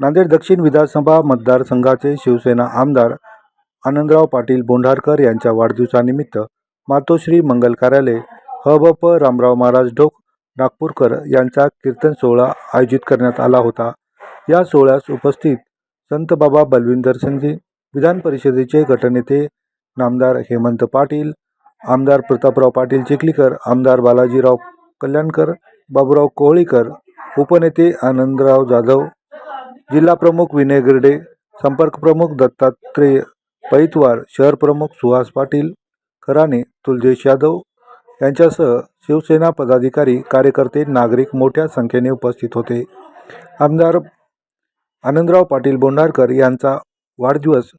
नांदेड दक्षिण विधानसभा मतदारसंघाचे शिवसेना आमदार आनंदराव पाटील बोंढारकर यांच्या वाढदिवसानिमित्त मातोश्री मंगल कार्यालय हबप रामराव महाराज ढोक नागपूरकर यांचा कीर्तन सोहळा आयोजित करण्यात आला होता. या सोहळ्यास उपस्थित संत बाबा बलविंदर सिंगजी विधान परिषदेचे गटनेते नामदार हेमंत पाटील आमदार प्रतापराव पाटील चिखलीकर आमदार बालाजीराव कल्याणकर बाबूराव कोहळीकर उपनेते आनंदराव जाधव जिल्हा प्रमुख विनय गिरडे संपर्क प्रमुख दत्तात्रेय पैतवार शहर प्रमुख सुहास पाटील खराने तुलजेश यादव यांच्यासह शिवसेना पदाधिकारी कार्यकर्ते नागरिक मोठ्या संख्येने उपस्थित होते. आमदार आनंदराव पाटील बोंडारकर यांचा वाढदिवस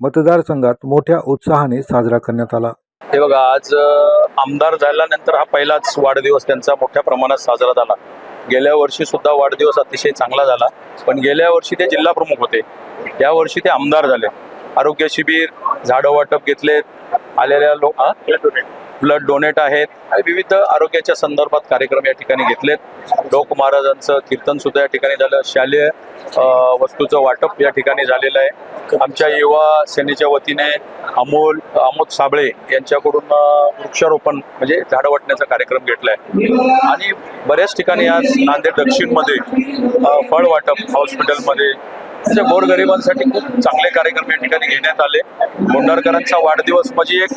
मतदारसंघात मोठ्या उत्साहाने साजरा करण्यात आला. हे बघा आज आमदार झाल्यानंतर हा पहिलाच वाढदिवस त्यांचा मोठ्या प्रमाणात साजरा झाला. गेल्या वर्षी सुद्धा वाढदिवस अतिशय चांगला झाला. पण गेल्या वर्षी ते जिल्हा प्रमुख होते. या वर्षी ते आमदार झाले. आरोग्य शिबिर झाडं वाटप घेतलेत. आलेल्या लोक ब्लड डोनेट आहेत आणि विविध आरोग्याच्या संदर्भात कार्यक्रम या ठिकाणी घेतलेत. लोक महाराजांचं कीर्तन सुद्धा या ठिकाणी झालं. शालेय वस्तूचं वाटप या ठिकाणी झालेलं आहे. आमच्या युवा सेनेच्या वतीने अमोल अमोद साबळे यांच्याकडून वृक्षारोपण म्हणजे झाडं वाटण्याचा कार्यक्रम घेतला आहे आणि बऱ्याच ठिकाणी आज नांदेड दक्षिणमध्ये फळ वाटप हॉस्पिटलमध्ये असे गोरगरिबांसाठी खूप चांगले कार्यक्रम या ठिकाणी घेण्यात आले. बोंडारकरांचा वाढदिवस म्हणजे एक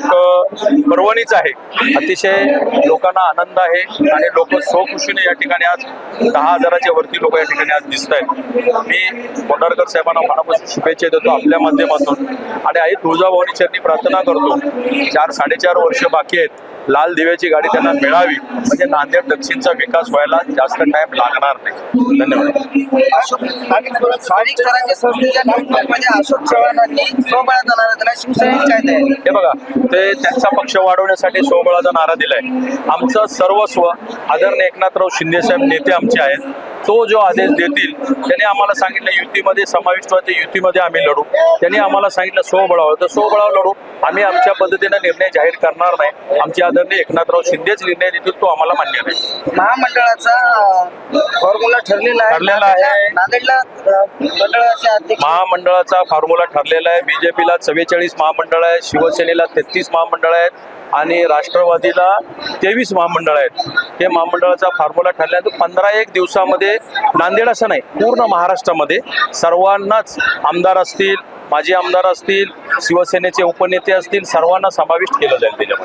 पर्वणीच आहे. अतिशय लोकांना आनंद आहे आणि लोक स्वखुशीने या ठिकाणी आज दहा हजाराच्या वरती लोक या ठिकाणी आज दिसत आहेत मी बोंडारकर साहेबांना मनापासून शुभेच्छा देतो आपल्या माध्यमातून. आणि आई तुळजाभवानी चरणी प्रार्थना करतो. चार साडेचार वर्ष बाकी आहेत. लाल दिव्याची गाडी त्यांना मिळावी. म्हणजे नांदेड दक्षिणचा विकास व्हायला जास्त टाइम लागणार नाही. धन्यवाद. अशोक स्थानिक स्वराज्य संस्थेच्या निवडणुकीमध्ये अशोक चव्हाणांनी स्वबळाचा नारा दिला हे बघा ते त्यांचा पक्ष वाढवण्यासाठी स्वबळाचा नारा दिलाय. आमचं सर्वस्व आदरणीय एकनाथराव शिंदे साहेब नेते आमचे आहेत. तो जो आदेश देतील त्यांनी आम्हाला सांगितलं युतीमध्ये समाविष्ट व्हायचं युतीमध्ये आम्ही लढू. त्यांनी आम्हाला सांगितलं स्वबळावर. तर स्वबळावर लढू. आम्ही आमच्या पद्धतीनं निर्णय जाहीर करणार नाही. आमचे आदरणीय एकनाथराव शिंदेच निर्णय देतील तो आम्हाला मान्य नाही. महामंडळाचा फॉर्म्युला ठरलेला आहे. ठरलेला आहे. नांदेडला महामंडळाचा फॉर्म्युला ठरलेला आहे. बीजेपीला चव्वेचाळीस महामंडळ आहेत शिवसेनेला तेहतीस महामंडळ आहेत. आणि राष्ट्रवादीला तेवीस महामंडळ आहेत. हे महामंडळाचा फॉर्म्युला ठरल्यानंतर पंधरा एक दिवसामध्ये नांदेड असं नाही पूर्ण महाराष्ट्रामध्ये सर्वांनाच आमदार असतील माजी आमदार असतील शिवसेनेचे उपनेते असतील सर्वांना समाविष्ट केलं जाईल त्याच्यामध्ये.